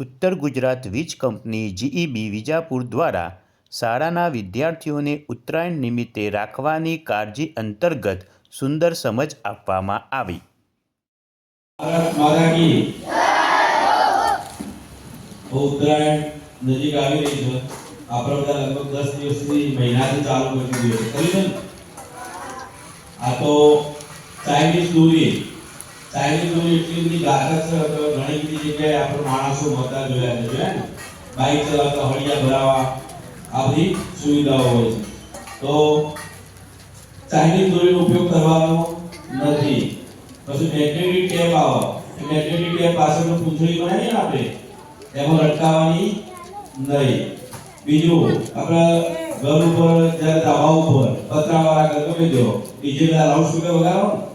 ઉત્તર ગુજરાત વીજ company GEB Vijapur દ્વારા શાળાના વિદ્યાર્થીઓને ઉત્તરાયણ નિમિત્તે રાખવાની કાળજી અંતર્ગત સુંદર સમજ આપવામાં આવી. નજીક આવી રહી છે. આપણે બધા લગભગ દસ દિવસથી મહિનાથી ચાલુ કરી દીધું આ તો ચાઇનીઝ દોરી દોરી એટલી બધી ઘાતક છે, તો ઘણી બધી જગ્યાએ આપણે માણસો મરતા જોયા છે બાઇક ચલાવતા હળિયા ભરાવા, આ સુવિધાઓ હોય છે. તો ચાઇનીઝ દોરીનો ઉપયોગ કરવાનો નથી. પછી મેગ્નેટિક ટેપ આવે. મેગ્નેટિક ટેપ પાછળનું પૂંછડી બનાવીએ ને આપણે, એમાં લટકાવવાની નહીં. બીજું, આપણે ઘર ઉપર જ્યારે ધાબા ઉપર પતરાવાળા ગમે જો ડીજે બધા લાઉડ વગાડો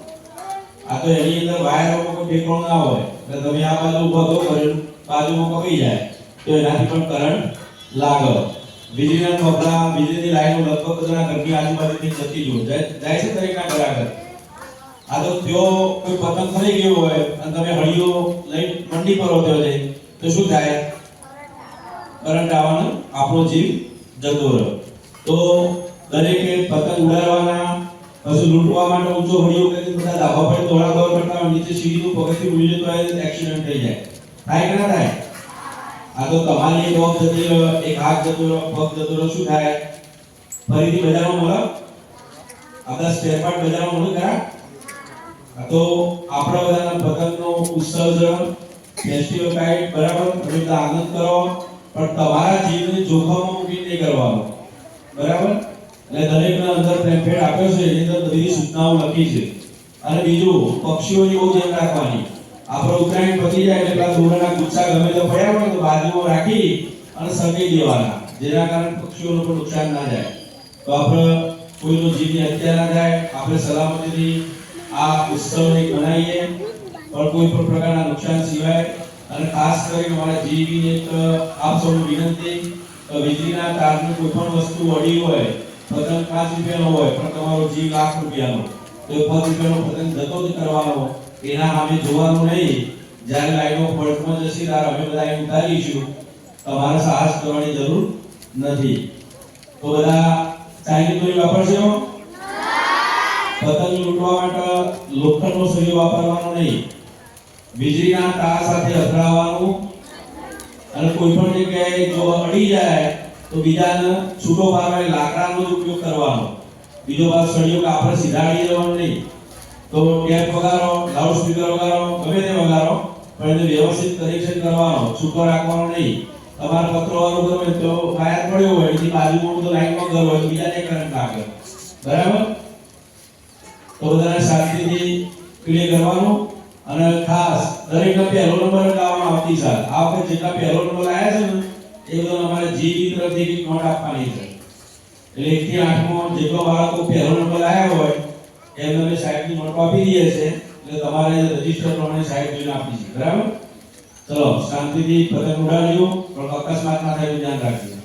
આ તો એની અંદર વાયરો કોઈ ઠેકાણું ના હોય. એટલે તમે આ બાજુ ઊભો થો કર્યું બાજુમાં પકડી જાય. તો એનાથી પણ કરંટ લાગે. વીજળીના કપડા વીજળીની લાઈનો લગભગ બધા ઘરની આજુબાજુથી જતી જ હોય જાય છે દરેકના ઘર આ તો જો કોઈ પતંગ ફરી ગયો હોય અને તમે હળીઓ લઈ મંડી પર હોતો જઈ તો શું થાય? કરંટ આવવાનો આપણો જીવ જતો રહ્યો તો દરેકે પતંગ ઉડાડવાના પછી લૂંટવા માટે ઊંચો હળીઓ કરી બધા ધાબા પર તોડા દોડ કરતા નીચે સીડીનું પગથી ઉડી જતો હોય એક્સિડન્ટ થઈ જાય. થાય કે ના થાય? આ તો તમારી એક પગ જતી રહ્યો, એક હાથ જતો રહ્યો, પગ જતો રહ્યો, શું થાય? ફરીથી બજારમાં મળે આપણા સ્પેર પાર્ટ બજારમાં મળે ખરા આ તો આપણા બધાના પતંગનો ઉત્સર્જન ફેસ્ટિવલ કાઇટ બરાબર? તમે બધા આનંદ કરો. પણ તમારા જીવને જોખમમાં મૂકીને નહીં કરવાનો. બરાબર? એટલે દરેકના અંદર પેમ્ફલેટ આપ્યો છે, એની અંદર બધી સૂચનાઓ લખી છે. અને બીજું, પક્ષીઓની બહુ ધ્યાન રાખવાની. આપણો ઉત્તરાયણ પતી જાય એટલે પેલા દોરાના ગુચ્છા ગમે તો પડ્યા હોય તો બાજુમાં રાખી અને સગી દેવાના, જેના કારણે પક્ષીઓનું પણ નુકસાન ના જાય. તો આપણે કોઈનો જીવની હત્યા ના થાય, આપણે સલામતીથી આ ઉત્સવને મનાવીએ, પણ કોઈ પણ પ્રકારના નુકસાન સિવાય. અને ખાસ કરીને મારા જીવીને એક, આપ સૌને વિનંતી વીજળીના તારની કોઈ પણ વસ્તુ અડી હોય પતંગ પાંચ રૂપિયાનો હોય, પણ તમારો જીવ લાખ રૂપિયાનો. તો પાંચ રૂપિયાનો પતંગ જતો જ કરવાનો. એના સામે જોવાનું નહીં. જ્યારે લાઈનો ફળકમાં જશે, ત્યારે અમે બધા અહીં ઉતારીશું તમારે સાહસ કરવાની જરૂર નથી. તો બધા ચાઇની દોરી વાપરશો પતંગ લૂંટવા માટે લોખંડનો સળિયો વાપરવાનો નહીં. વીજળીના તાર સાથે અથડાવવાનું. અને કોઈ પણ જગ્યાએ જો અડી જાય તો બીજાને છૂટો પાડવા લાકડાનો જ ઉપયોગ કરવાનો. બીજો ભાગ સળિયો કે આપણે સીધા અડી જવાનું નહીં. તો ટેપ વગાડો લાઉડ સ્પીકર વગાડો, ગમે તે વગાડો, પણ એને વ્યવસ્થિત કનેક્શન કરવાનો, છૂટો રાખવાનો નહીં. તમારા પત્રો વાળું ગમે તો વાયર પડ્યો હોય, એની બાજુમાં તો લાઈનમાં ઘર હોય, તો બીજાને કરંટ લાગે. બરાબર? તો બધાને શાંતિથી ક્લિયર કરવાનું. અને ખાસ, દરેકનો પહેલો નંબર લાવવાનો આવતી સાલ. આ વખતે જેટલા પહેલો નંબર આવ્યા છે ને એ બધા અમારે જીબી આપવાની છે. એટલે એક આઠમો જેટલો બાળકો પહેલો નંબર આવ્યા હોય એમને સાહેબની નોટ આપી દઈએ છે. એટલે તમારે રજિસ્ટર પ્રમાણે સાહેબ જોઈને આપી છે. બરાબર? ચલો, શાંતિથી પતંગ ઉડાડજો, પણ અકસ્માત ના થાય ધ્યાન રાખજો.